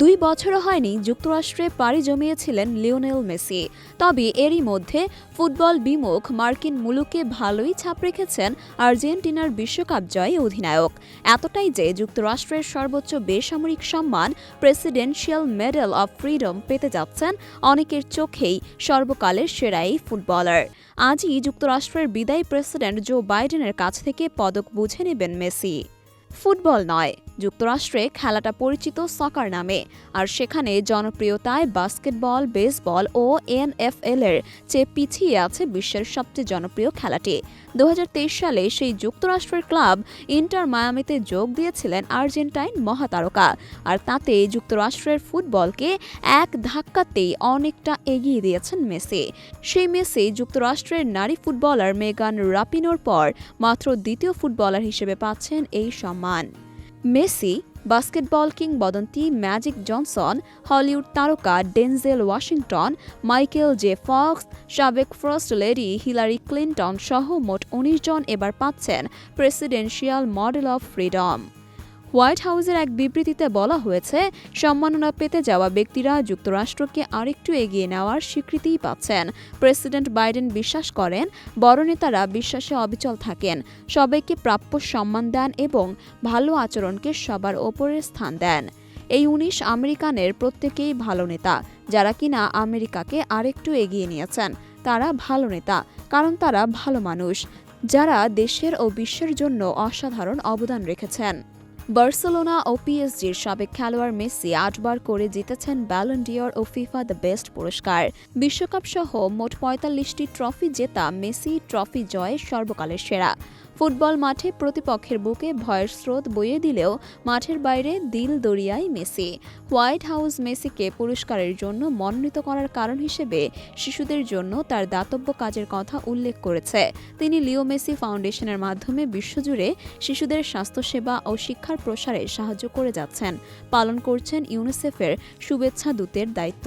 দুই বছরও হয়নি যুক্তরাষ্ট্রে পাড়ি জমিয়েছিলেন লিওনেল মেসি। তবে এরই মধ্যে ফুটবল বিমুখ মার্কিন মুলুকে ভালোই ছাপ রেখেছেন আর্জেন্টিনার বিশ্বকাপ জয়ী অধিনায়ক। এতটাই যে যুক্তরাষ্ট্রের সর্বোচ্চ বেসামরিক সম্মান প্রেসিডেন্সিয়াল মেডেল অব ফ্রিডম পেতে যাচ্ছেন অনেকের চোখেই সর্বকালের সেরা এই ফুটবলার। আজই যুক্তরাষ্ট্রের বিদায়ী প্রেসিডেন্ট জো বাইডেনের কাছ থেকে পদক বুঝে নেবেন মেসি। ফুটবল নয়। যুক্তরাষ্ট্রে খেলাটা পরিচিত সকার নামে। আর সেখানে জনপ্রিয়তায় বাস্কেটবল বেসবল ও এনএফএল এর চেয়ে পিছিয়ে আছে বিশ্বের সবচেয়ে জনপ্রিয় খেলাটি। দুহাজার তেইশ সালে সেই যুক্তরাষ্ট্রের ক্লাব ইন্টার মায়ামিতে যোগ দিয়েছিলেন আর্জেন্টাইন মহাতারকা। আর তাতে যুক্তরাষ্ট্রের ফুটবলকে এক ধাক্কাতেই অনেকটা এগিয়ে দিয়েছেন মেসি। সেই মেসি যুক্তরাষ্ট্রের নারী ফুটবলার মেগান রাপিনোর পর মাত্র দ্বিতীয় ফুটবলার হিসেবে পাচ্ছেন এই সম্মান। মেসি, বাস্কেটবল কিংবদন্তি ম্যাজিক জনসন, হলিউড তারকা Denzel Washington, Michael J Fox, সাবেক ফার্স্ট লেডি হিলারি ক্লিন্টন সহ মোট উনিশ জন এবার পাচ্ছেন presidential medal of freedom. White হাউসের এক বিবৃতিতে বলা হয়েছে, সম্মাননা পেতে যাওয়া ব্যক্তিরা যুক্তরাষ্ট্রকে আরেকটু এগিয়ে নেওয়ার স্বীকৃতিই পাচ্ছেন। প্রেসিডেন্ট বাইডেন বিশ্বাস করেন, বড় নেতারা বিশ্বাসে অবিচল থাকেন, সবাইকে প্রাপ্য সম্মান দেন এবং ভালো আচরণকে সবার ওপরের স্থান দেন। এই উনিশ আমেরিকানের প্রত্যেকেই ভালো নেতা, যারা কিনা আমেরিকাকে আরেকটু এগিয়ে নিয়েছেন। তারা ভালো নেতা, কারণ তারা ভালো মানুষ, যারা দেশের ও বিশ্বের জন্য অসাধারণ অবদান রেখেছেন। বার্সেলোনা ও পিএসজির সাবেক খেলোয়াড় মেসি আটবার করে জিতেছেন ব্যালন ডিওর ও ফিফা দ্য বেস্ট পুরস্কার। বিশ্বকাপ সহ মোট পঁয়তাল্লিশটি ট্রফি জেতা মেসি ট্রফি জয়ে সর্বকালের সেরা। ফুটবল মাঠে প্রতিপক্ষের বুকে ভয়ের স্রোত বইয়ে দিলেও মাঠের বাইরে দিল দরিয়ায় মেসি। হোয়াইট হাউস মেসিকে পুরস্কারের জন্য মনোনীত করার কারণ হিসেবে শিশুদের জন্য তার দাতব্য কাজের কথা উল্লেখ করেছে। তিনি লিও মেসি ফাউন্ডেশনের মাধ্যমে বিশ্বজুড়ে শিশুদের স্বাস্থ্যসেবা ও শিক্ষার প্রসারে সাহায্য করে যাচ্ছেন। পালন করছেন ইউনিসেফের শুভেচ্ছা দূতের দায়িত্ব।